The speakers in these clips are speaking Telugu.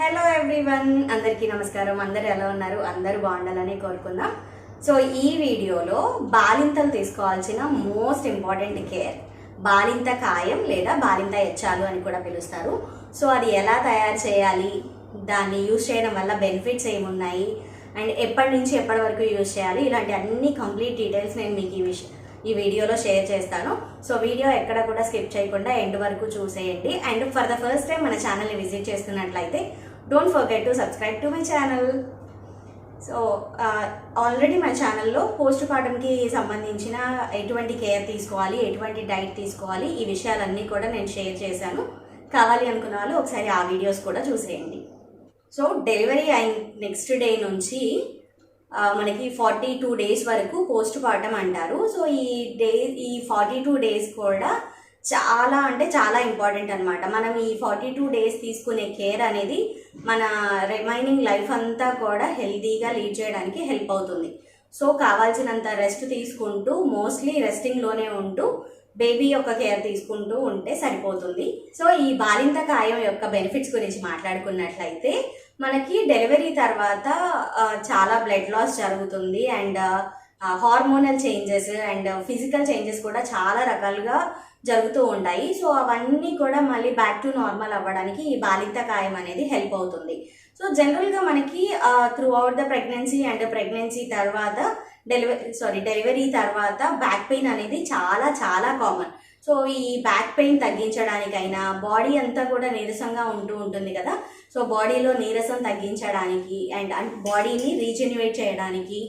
హలో ఎవ్రీవన్ అందరికీ నమస్కారం. అందరు ఎలా ఉన్నారు? అందరూ బాగుండాలని కోరుకుందాం. సో ఈ వీడియోలో బాలింతలు తీసుకోవాల్సిన మోస్ట్ ఇంపార్టెంట్ కేర్ బాలింత కాయం లేదా బాలింత ఎచ్చాలు అని కూడా పిలుస్తారు. సో అది ఎలా తయారు చేయాలి? దాన్ని యూజ్ చేయడం వల్ల బెనిఫిట్స్ ఏమున్నాయి? అండ్ ఎప్పటి నుంచి ఎప్పటి వరకు యూజ్ చేయాలి? ఇలాంటి అన్ని కంప్లీట్ డీటెయిల్స్ నేను మీకు ఈ విషయం ఈ వీడియోలో షేర్ చేస్తాను. సో వీడియో ఎక్కడ కూడా స్కిప్ చేయకుండా ఎండ్ వరకు చూసేయండి. And for the first time మన ఛానల్ని విజిట్ చేస్తున్నట్లయితే don't forget to subscribe to my channel so already మా ఛానల్లో పోస్ట్ పార్టంకి సంబంధించిన ఎటువంటి కేర్ తీసుకోవాలి ఎటువంటి డైట్ తీసుకోవాలి ఈ విషయాలన్నీ కూడా నేను షేర్ చేశాను. కావాలి అనుకున్న వాళ్ళు ఒకసారి ఆ వీడియోస్ కూడా చూసేయండి. సో డెలివరీ అయిన నెక్స్ట్ డే నుంచి మనకి ఫార్టీ టూ డేస్ వరకు పోస్ట్ పార్టం అంటారు. సో ఈ డే ఈ ఫార్టీ టూ డేస్ కూడా చాలా అంటే చాలా ఇంపార్టెంట్ అనమాట మనం ఈ ఫార్టీ టూ డేస్ తీసుకునే కేర్ అనేది మన రిమైనింగ్ లైఫ్ అంతా కూడా హెల్తీగా లీడ్ చేయడానికి హెల్ప్ అవుతుంది. సో కావాల్సినంత రెస్ట్ తీసుకుంటూ మోస్ట్లీ రెస్టింగ్లోనే ఉంటూ బేబీ యొక్క కేర్ తీసుకుంటూ ఉంటే సరిపోతుంది. సో ఈ బాలింత కాయం యొక్క బెనిఫిట్స్ గురించి మాట్లాడుకున్నట్లయితే మనకి డెలివరీ తర్వాత చాలా బ్లడ్ లాస్ జరుగుతుంది and hormonal changes and physical changes కూడా చాలా రకాలుగా జరుగుతూ ఉంటాయి. సో అవన్నీ కూడా మళ్ళీ బ్యాక్ టు నార్మల్ అవ్వడానికి ఈ బాలింత కాయం అనేది హెల్ప్ అవుతుంది. సో జనరల్గా మనకి throughout the pregnancy and pregnancy తర్వాత డెలివరీ సారీ డెలివరీ తర్వాత బ్యాక్ పెయిన్ అనేది చాలా చాలా కామన్ సో ఈ బ్యాక్ పెయిన్ తగ్గించడానికైనా బాడీ అంతా కూడా నీరసంగా ఉంటూ ఉంటుంది కదా. సో బాడీలో నీరసం తగ్గించడానికి అండ్ బాడీని రీజెన్యువేట్ చేయడానికి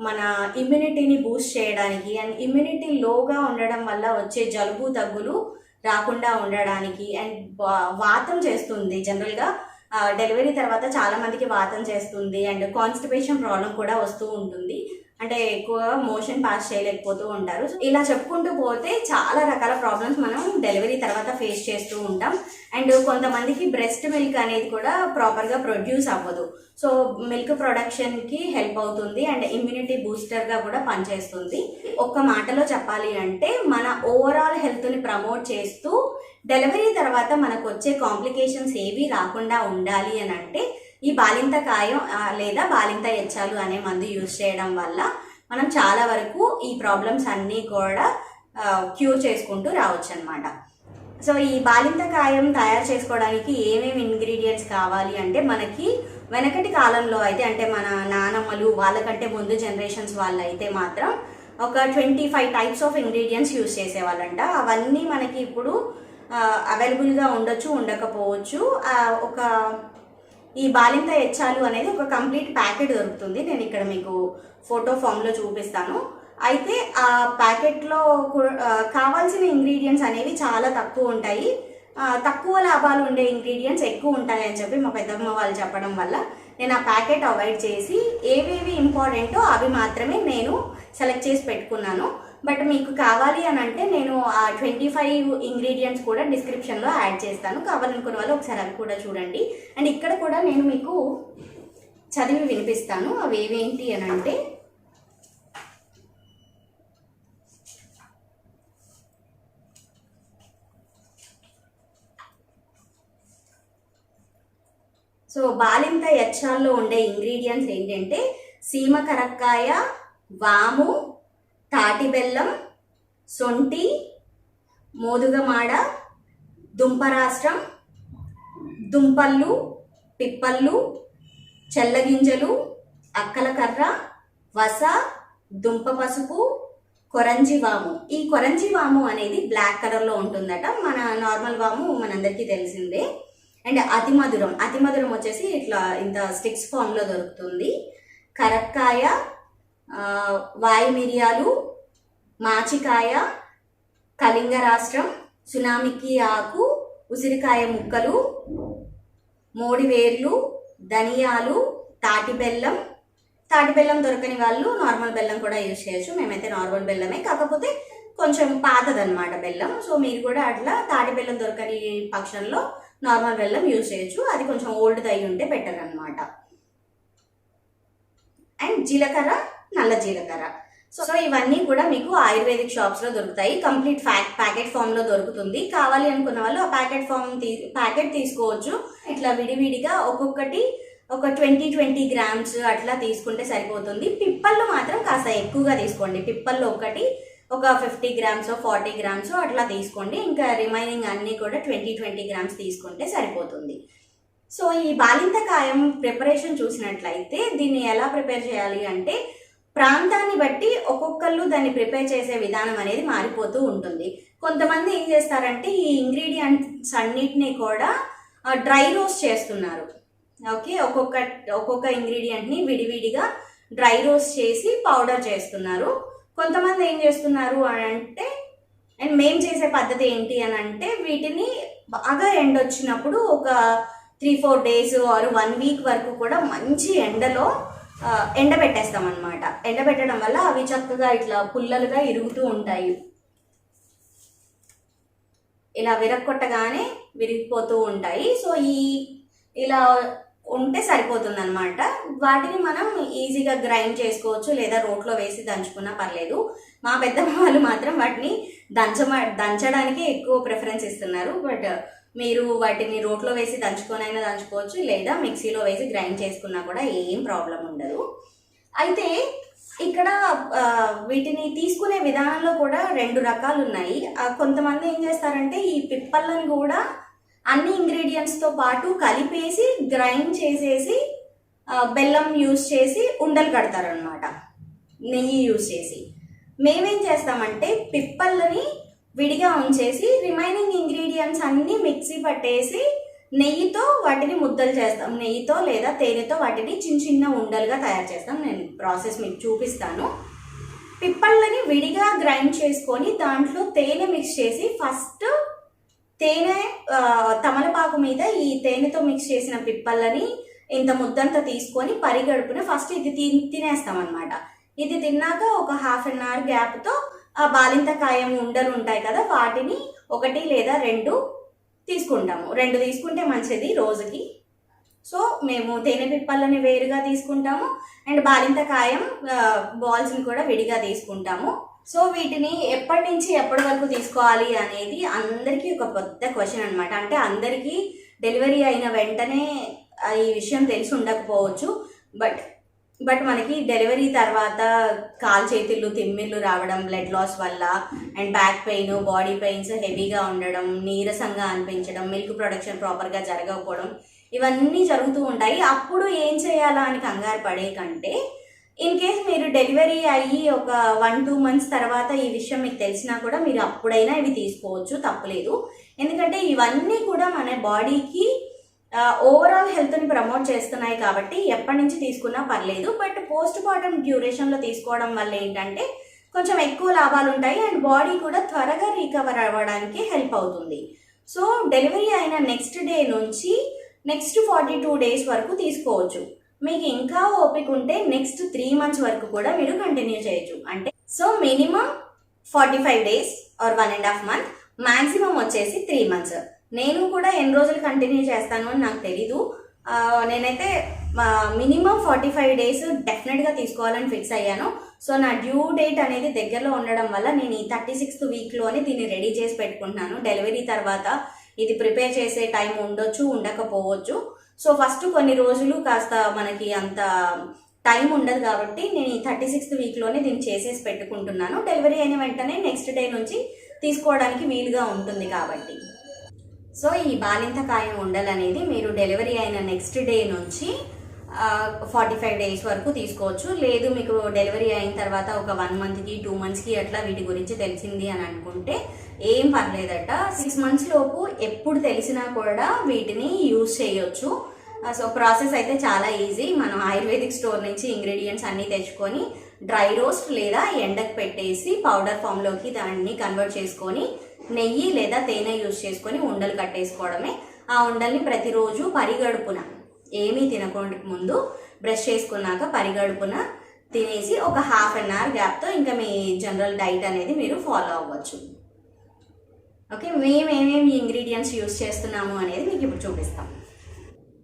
మన ఇమ్యూనిటీని బూస్ట్ చేయడానికి అండ్ ఇమ్యూనిటీ లోగా ఉండడం వల్ల వచ్చే జలుబు దగ్గులు రాకుండా ఉండడానికి అండ్ వాతం చేస్తుంది జనరల్గా డెలివరీ తర్వాత చాలామందికి వాతం చేస్తుంది అండ్ కాన్స్టిపేషన్ ప్రాబ్లం కూడా వస్తూ ఉంటుంది. అంటే ఎక్కువ మోషన్ పాస్ చేయలేకపోతూ ఉంటారు. ఇలా చెప్పుకుంటూ పోతే చాలా రకాల ప్రాబ్లమ్స్ మనం డెలివరీ తర్వాత ఫేస్ చేస్తూ ఉంటాం. అండ్ కొంతమందికి బ్రెస్ట్ మిల్క్ అనేది కూడా ప్రాపర్గా ప్రొడ్యూస్ అవ్వదు. సో మిల్క్ ప్రొడక్షన్కి హెల్ప్ అవుతుంది అండ్ ఇమ్యూనిటీ బూస్టర్గా కూడా పనిచేస్తుంది. ఒక్క మాటలో చెప్పాలి అంటే మన ఓవరాల్ హెల్త్ని ప్రమోట్ చేస్తూ డెలివరీ తర్వాత మనకు వచ్చే కాంప్లికేషన్స్ ఏవి రాకుండా ఉండాలి అని అంటే ఈ బాలింత కాయం లేదా బాలింత ఎచ్చాలు అనే మందు యూజ్ చేయడం వల్ల మనం చాలా వరకు ఈ ప్రాబ్లమ్స్ అన్నీ కూడా క్యూర్ చేసుకుంటూ రావచ్చు అనమాట సో ఈ బాలింత కాయం తయారు చేసుకోవడానికి ఏమేమి ఇంగ్రీడియంట్స్ కావాలి అంటే మనకి వెనకటి కాలంలో అయితే అంటే మన నానమ్మలు వాళ్ళకంటే ముందు జనరేషన్స్ వాళ్ళు అయితే మాత్రం ఒక twenty five types of ingredients use చేసేవాళ్ళంట. అవన్నీ మనకి ఇప్పుడు అవైలబుల్గా ఉండొచ్చు ఉండకపోవచ్చు. ఒక ఈ బాలింత ఎచ్చాలు అనేది ఒక కంప్లీట్ ప్యాకెట్ దొరుకుతుంది. నేను ఇక్కడ మీకు ఫోటో ఫామ్లో చూపిస్తాను. అయితే ఆ ప్యాకెట్లో కావాల్సిన ఇంగ్రీడియంట్స్ అనేవి చాలా తక్కువ ఉంటాయి. తక్కువ లాభాలు ఉండే ఇంగ్రీడియంట్స్ ఎక్కువ ఉంటాయని చెప్పి మా పెద్దమ్మ వాళ్ళు చెప్పడం వల్ల నేను ఆ ప్యాకెట్ అవాయిడ్ చేసి ఏవేవి ఇంపార్టెంటో అవి మాత్రమే నేను సెలెక్ట్ చేసి పెట్టుకున్నాను. బట్ మీకు కావాలి అని అంటే నేను ఆ ట్వంటీ ఫైవ్ ఇంగ్రీడియంట్స్ కూడా డిస్క్రిప్షన్లో యాడ్ చేస్తాను. కావాలనుకున్న వాళ్ళు ఒకసారి అవి కూడా చూడండి. అండ్ ఇక్కడ కూడా నేను మీకు చదివి వినిపిస్తాను. అవి ఏవేంటి అని అంటే సో బాలింత యక్షాల్లో ఉండే ఇంగ్రీడియంట్స్ ఏంటంటే సీమ కరక్కాయ వాము తాటి బెల్లం సొంటి మోదుగమాడ దుంపరాష్ట్రం దుంపళ్ళు పిప్పళ్ళు చెల్లగింజలు అక్కలకర్ర వస దుంప పసుపు కొరంజి వాము. ఈ కొరంజి వాము అనేది బ్లాక్ కలర్లో ఉంటుందట. మన నార్మల్ వాము మనందరికీ తెలిసిందే. అండ్ అతి మధురం. అతి మధురం వచ్చేసి ఇట్లా ఇంత స్టిక్స్ ఫామ్లో దొరుకుతుంది. కరక్కాయ ఆ, వాయి మిరియాలు మాచికాయ కళింగ రాష్ట్రం సునామికి ఆకు ఉసిరికాయ ముక్కలు మోడి వేర్లు ధనియాలు తాటి బెల్లం. తాటి బెల్లం దొరకని వాళ్ళు నార్మల్ బెల్లం కూడా యూజ్ చేయొచ్చు. మేమైతే నార్మల్ బెల్లమే. కాకపోతే కొంచెం పాతదనమాట బెల్లం. సో మీరు కూడా అట్లా తాటి బెల్లం దొరకని పక్షంలో నార్మల్ బెల్లం యూజ్ చేయొచ్చు. అది కొంచెం ఓల్డ్ అయి ఉంటే బెటర్ అనమాట అండ్ జీలకర్ర నల్ల జీలకర్ర. సో ఇవన్నీ కూడా మీకు ఆయుర్వేదిక్ షాప్స్లో దొరుకుతాయి. కంప్లీట్ ఫ్యాక్ ప్యాకెట్ ఫామ్లో దొరుకుతుంది. కావాలి అనుకున్న వాళ్ళు ఆ ప్యాకెట్ ఫామ్ తీ ప్యాకెట్ తీసుకోవచ్చు. ఇట్లా విడివిడిగా ఒక్కొక్కటి ఒక ట్వంటీ ట్వంటీ గ్రామ్స్ అట్లా తీసుకుంటే సరిపోతుంది. పిప్పల్లో మాత్రం కాస్త ఎక్కువగా తీసుకోండి. పిప్పల్లో ఒకటి ఒక ఫిఫ్టీ గ్రామ్స్ ఫార్టీ గ్రామ్స్ అట్లా తీసుకోండి. ఇంకా రిమైనింగ్ అన్నీ కూడా ట్వంటీ ట్వంటీ గ్రామ్స్ తీసుకుంటే సరిపోతుంది. సో ఈ బాలింత కాయం ప్రిపరేషన్ చూసినట్లయితే దీన్ని ఎలా ప్రిపేర్ చేయాలి అంటే ప్రాంతాన్ని బట్టి ఒక్కొక్కళ్ళు దాన్ని ప్రిపేర్ చేసే విధానం అనేది మారిపోతూ ఉంటుంది. కొంతమంది ఏం చేస్తారంటే ఈ ఇంగ్రీడియంట్స్ అన్నిటినీ కూడా డ్రై రోస్ట్ చేస్తున్నారు. ఓకే? ఒక్కొక్క ఒక్కొక్క ఇంగ్రీడియంట్ని విడివిడిగా డ్రై రోస్ట్ చేసి పౌడర్ చేస్తున్నారు. కొంతమంది ఏం చేస్తున్నారు అని అంటే అండ్ మేము చేసే పద్ధతి ఏంటి అని అంటే వీటిని బాగా ఎండ వచ్చినప్పుడు ఒక three four days or one week వరకు కూడా మంచి ఎండలో ఎండబెట్టేస్తాం అనమాట ఎండబెట్టడం వల్ల అవి చక్కగా ఇట్లా పుల్లలుగా ఇరుగుతూ ఉంటాయి. ఇలా విరక్కొట్టగానే విరిగిపోతూ ఉంటాయి. సో ఈ ఇలా ఉంటే సరిపోతుంది అనమాట వాటిని మనం ఈజీగా గ్రైండ్ చేసుకోవచ్చు లేదా రోట్లో వేసి దంచుకున్నా పర్లేదు. మా పెద్దమ్మ వాళ్ళు మాత్రం వాటిని దంచమ దంచడానికి ఎక్కువ ప్రిఫరెన్స్ ఇస్తున్నారు. బట్ మీరు వాటిని రోట్లో వేసి దంచుకొనైనా దంచుకోవచ్చు లేదా మిక్సీలో వేసి గ్రైండ్ చేసుకున్నా కూడా ఏం ప్రాబ్లం ఉండదు. అయితే ఇక్కడ వీటిని తీసుకునే విధానంలో కూడా రెండు రకాలు ఉన్నాయి. కొంతమంది ఏం చేస్తారంటే ఈ పిప్పలను కూడా అన్ని ఇంగ్రీడియంట్స్తో పాటు కలిపేసి గ్రైండ్ చేసేసి బెల్లం యూస్ చేసి ఉండలు కడతారనమాట నెయ్యి యూస్ చేసి. మేమేం చేస్తామంటే పిప్పళ్ళని విడిగా ఉంచేసి రిమైనింగ్ ఇంగ్రీడియంట్స్ అన్నీ మిక్సీ పట్టేసి నెయ్యితో వాటిని ముద్దలు చేస్తాం. నెయ్యితో లేదా తేనెతో వాటిని చిన్న చిన్న ఉండలుగా తయారు చేస్తాం. నేను ప్రాసెస్ మీకు చూపిస్తాను. పిప్పళ్ళని విడిగా గ్రైండ్ చేసుకొని దాంట్లో తేనె మిక్స్ చేసి ఫస్ట్ తేనె తమలపాకు మీద ఈ తేనెతో మిక్స్ చేసిన పిప్పళ్ళని ఇంత ముద్దంతా తీసుకొని పరిగడుపున ఫస్ట్ ఇది తిన్ తినేస్తాం అనమాట ఇది తిన్నాక ఒక హాఫ్ అన్ అవర్ గ్యాప్తో ఆ బాలింత కాయం ఉండలు ఉంటాయి కదా వాటిని ఒకటి లేదా రెండు తీసుకుంటాము. రెండు తీసుకుంటే మంచిది రోజుకి. సో మేము తేనె పిప్పలని వేరుగా తీసుకుంటాము అండ్ బాలింత కాయం బాల్స్ని కూడా విడిగా తీసుకుంటాము. సో వీటిని ఎప్పటి నుంచి ఎప్పటి వరకు తీసుకోవాలి అనేది అందరికీ ఒక పెద్ద క్వశ్చన్ అనమాట అంటే అందరికీ డెలివరీ అయిన వెంటనే ఈ విషయం తెలిసి ఉండకపోవచ్చు. బట్ బట్ మనకి డెలివరీ తర్వాత కాలు చేతులు తిమ్మిళ్ళు రావడం బ్లడ్ లాస్ వల్ల and back pain body pains హెవీగా ఉండడం నీరసంగా అనిపించడం మిల్క్ ప్రొడక్షన్ ప్రాపర్గా జరగకపోవడం ఇవన్నీ జరుగుతూ ఉంటాయి. అప్పుడు ఏం చేయాలా అని కంగారు పడే కంటే ఇన్ కేస్ మీరు డెలివరీ అయ్యి ఒక వన్ టూ మంత్స్ తర్వాత ఈ విషయం మీకు తెలిసినా కూడా మీరు అప్పుడైనా ఇవి తీసుకోవచ్చు తప్పలేదు. ఎందుకంటే ఇవన్నీ కూడా మన బాడీకి ఓవరాల్ హెల్త్ని ప్రమోట్ చేస్తున్నాయి కాబట్టి ఎప్పటి నుంచి తీసుకున్నా పర్లేదు. బట్ పోస్ట్ మార్టం డ్యూరేషన్లో తీసుకోవడం వల్ల ఏంటంటే కొంచెం ఎక్కువ లాభాలు ఉంటాయి అండ్ బాడీ కూడా త్వరగా రికవర్ అవ్వడానికి హెల్ప్ అవుతుంది. సో డెలివరీ అయిన నెక్స్ట్ డే నుంచి నెక్స్ట్ ఫార్టీ టూ డేస్ వరకు తీసుకోవచ్చు. మీకు ఇంకా ఓపిక ఉంటే నెక్స్ట్ త్రీ మంత్స్ వరకు కూడా మీరు కంటిన్యూ చేయొచ్చు. అంటే so minimum forty five days or one and half month maximum వచ్చేసి త్రీ మంత్స్ నేను కూడా ఎన్ని రోజులు కంటిన్యూ చేస్తాను అని నాకు తెలీదు. నేనైతే మినిమం ఫార్టీ ఫైవ్ డేస్ డెఫినెట్గా తీసుకోవాలని ఫిక్స్ అయ్యాను. సో నా డ్యూ డేట్ అనేది దగ్గరలో ఉండడం వల్ల నేను ఈ థర్టీ సిక్స్త్ వీక్లోనే దీన్ని రెడీ చేసి పెట్టుకుంటున్నాను. డెలివరీ తర్వాత ఇది ప్రిపేర్ చేసే టైం ఉండొచ్చు ఉండకపోవచ్చు. సో ఫస్ట్ కొన్ని రోజులు కాస్త మనకి అంత టైం ఉండదు కాబట్టి నేను ఈ థర్టీ సిక్స్త్ వీక్లోనే దీన్ని చేసేసి పెట్టుకుంటున్నాను. డెలివరీ అయిన వెంటనే నెక్స్ట్ డే నుంచి తీసుకోవడానికి వీలుగా ఉంటుంది కాబట్టి. సో ఈ బాలింత కాయం ఉండలనేది మీరు డెలివరీ అయిన నెక్స్ట్ డే నుంచి ఫార్టీ ఫైవ్ డేస్ వరకు తీసుకోవచ్చు. లేదు మీకు డెలివరీ అయిన తర్వాత ఒక వన్ మంత్కి టూ మంత్స్కి అట్లా వీటి గురించి తెలిసింది అని అనుకుంటే ఏం పర్లేదట. సిక్స్ మంత్స్ లోపు ఎప్పుడు తెలిసినా కూడా వీటిని యూజ్ చేయొచ్చు. సో ప్రాసెస్ అయితే చాలా ఈజీ. మనం ఆయుర్వేదిక్ స్టోర్ నుంచి ఇంగ్రీడియంట్స్ అన్నీ తెచ్చుకొని డ్రై రోస్ట్ లేదా ఎండకు పెట్టేసి పౌడర్ ఫామ్లోకి దాన్ని కన్వర్ట్ చేసుకొని నెయ్యి లేదా తేనె యూజ్ చేసుకొని ఉండలు కట్టేసుకోవడమే. ఆ ఉండల్ని ప్రతిరోజు పరిగడుపున ఏమీ తినకుండా ముందు బ్రష్ చేసుకున్నాక పరిగడుపున తినేసి ఒక హాఫ్ అన్ అవర్ గ్యాప్తో ఇంకా మీ జనరల్ డైట్ అనేది మీరు ఫాలో అవ్వచ్చు. ఓకే మేము ఏమేమి ఇంగ్రీడియంట్స్ యూజ్ చేస్తున్నాము అనేది మీకు ఇప్పుడు చూపిస్తాం.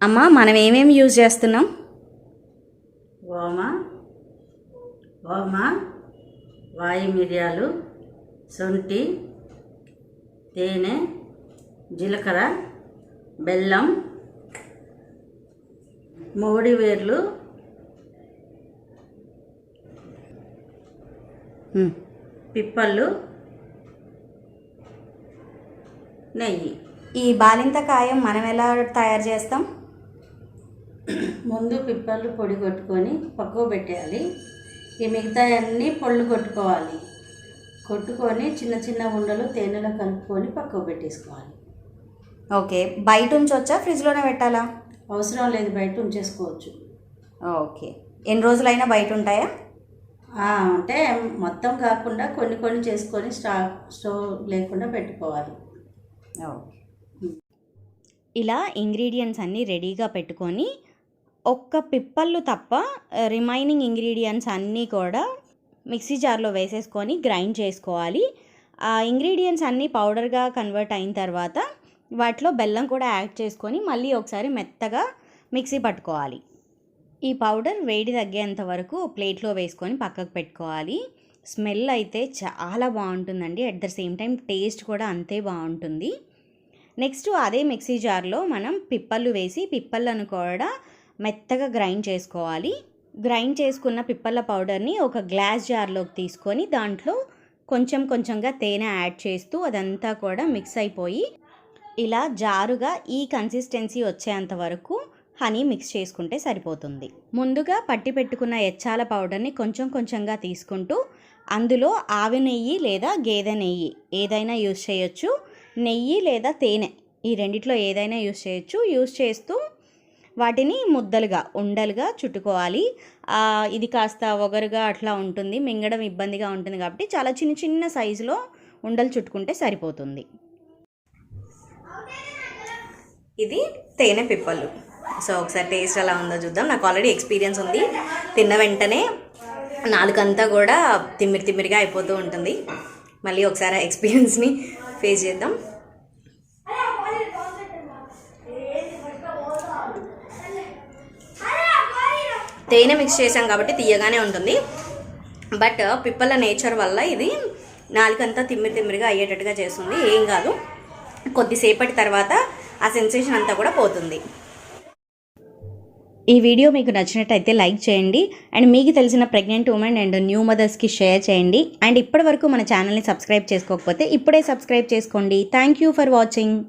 అమ్మ మనం ఏమేమి యూజ్ చేస్తున్నాం? ఓమ ఓమ వాయు మిరియాలు శొంఠి తేనె జీలకర్ర బెల్లం మోడి వేర్లు. పిప్పళ్ళు. నెయ్యి. ఈ బాలింత కాయం మనం ఎలా తయారు చేస్తాం? ముందు పిప్పళ్ళు పొడి కొట్టుకొని పక్కకు పెట్టేయాలి. ఈ మిగతా అన్నీ పొళ్ళు కొట్టుకోవాలి. కొట్టుకొని చిన్న చిన్న ఉండలు తేనెలో కలుపుకొని పక్కకు పెట్టేసుకోవాలి. ఓకే. బయట ఉంచొచ్చా? ఫ్రిడ్జ్లోనే పెట్టాలా? అవసరం లేదు బయట ఉంచేసుకోవచ్చు. ఓకే. ఎన్ని రోజులైనా బయట ఉంటాయా? ఆ, అంటే మొత్తం కాకుండా కొన్ని కొన్ని చేసుకొని స్టాక్ స్టోవ్ లేకుండా పెట్టుకోవాలి. ఓకే. ఇలా ఇంగ్రీడియంట్స్ అన్నీ రెడీగా పెట్టుకొని ఒక్క పిప్పళ్ళు తప్ప రిమైనింగ్ ఇంగ్రీడియంట్స్ అన్నీ కూడా మిక్సీ జార్లో వేసేసుకొని గ్రైండ్ చేసుకోవాలి. ఆ ఇంగ్రీడియంట్స్ అన్నీ పౌడర్గా కన్వర్ట్ అయిన తర్వాత వాటిలో బెల్లం కూడా యాడ్ చేసుకొని మళ్ళీ ఒకసారి మెత్తగా మిక్సీ పట్టుకోవాలి. ఈ పౌడర్ వేడి తగ్గేంత వరకు ప్లేట్లో వేసుకొని పక్కకు పెట్టుకోవాలి. స్మెల్ అయితే చాలా బాగుంటుందండి. At the same time taste కూడా అంతే బాగుంటుంది. నెక్స్ట్ అదే మిక్సీ జార్లో మనం పిప్పలు వేసి పిప్పలను కూడా మెత్తగా గ్రైండ్ చేసుకోవాలి. గ్రైండ్ చేసుకున్న పిప్పల పౌడర్ని ఒక గ్లాస్ జార్లోకి తీసుకొని దాంట్లో కొంచెం కొంచెంగా తేనె యాడ్ చేస్తూ అదంతా కూడా మిక్స్ అయిపోయి ఇలా జారుగా ఈ కన్సిస్టెన్సీ వచ్చేంత వరకు హనీ మిక్స్ చేసుకుంటే సరిపోతుంది. ముందుగా పట్టి పెట్టుకున్న ఎచ్చాల పౌడర్ని కొంచెం కొంచెంగా తీసుకుంటూ అందులో ఆవి నెయ్యి లేదా గేదె నెయ్యి ఏదైనా యూజ్ చేయొచ్చు. నెయ్యి లేదా తేనె ఈ రెండిట్లో ఏదైనా యూజ్ చేయొచ్చు. యూజ్ చేస్తూ వాటిని ముద్దలుగా ఉండలుగా చుట్టుకోవాలి. ఇది కాస్త ఒగరుగా అట్లా ఉంటుంది మింగడం ఇబ్బందిగా ఉంటుంది కాబట్టి చాలా చిన్న చిన్న సైజులో ఉండలు చుట్టుకుంటే సరిపోతుంది. ఇది తేనె పిప్పలు. సో ఒకసారి టేస్ట్ ఎలా ఉందో చూద్దాం. నాకు ఆల్రెడీ ఎక్స్పీరియన్స్ ఉంది. తిన్న వెంటనే నాలుకంతా కూడా తిమ్మిరి తిమ్మిరిగా అయిపోతూ ఉంటుంది. మళ్ళీ ఒకసారి ఎక్స్పీరియన్స్ని ఫేస్ చేద్దాం. తేనె మిక్స్ చేసాం కాబట్టి తీయగానే ఉంటుంది. బట్ పిప్పల నేచర్ వల్ల ఇది నాలుకంతా తిమ్మిరి తిమ్మిరిగా అయ్యేటట్టుగా చేస్తుంది. ఏం కాదు. కొద్దిసేపటి తర్వాత ఆ సెన్సేషన్ అంతా కూడా పోతుంది. ఈ వీడియో మీకు నచ్చినట్టయితే లైక్ చేయండి. అండ్ మీకు తెలిసిన ప్రెగ్నెంట్ ఉమెన్ అండ్ న్యూ మదర్స్కి షేర్ చేయండి. అండ్ ఇప్పటి వరకు మన ఛానల్ని సబ్స్క్రైబ్ చేసుకోకపోతే ఇప్పుడే సబ్స్క్రైబ్ చేసుకోండి. Thank you for watching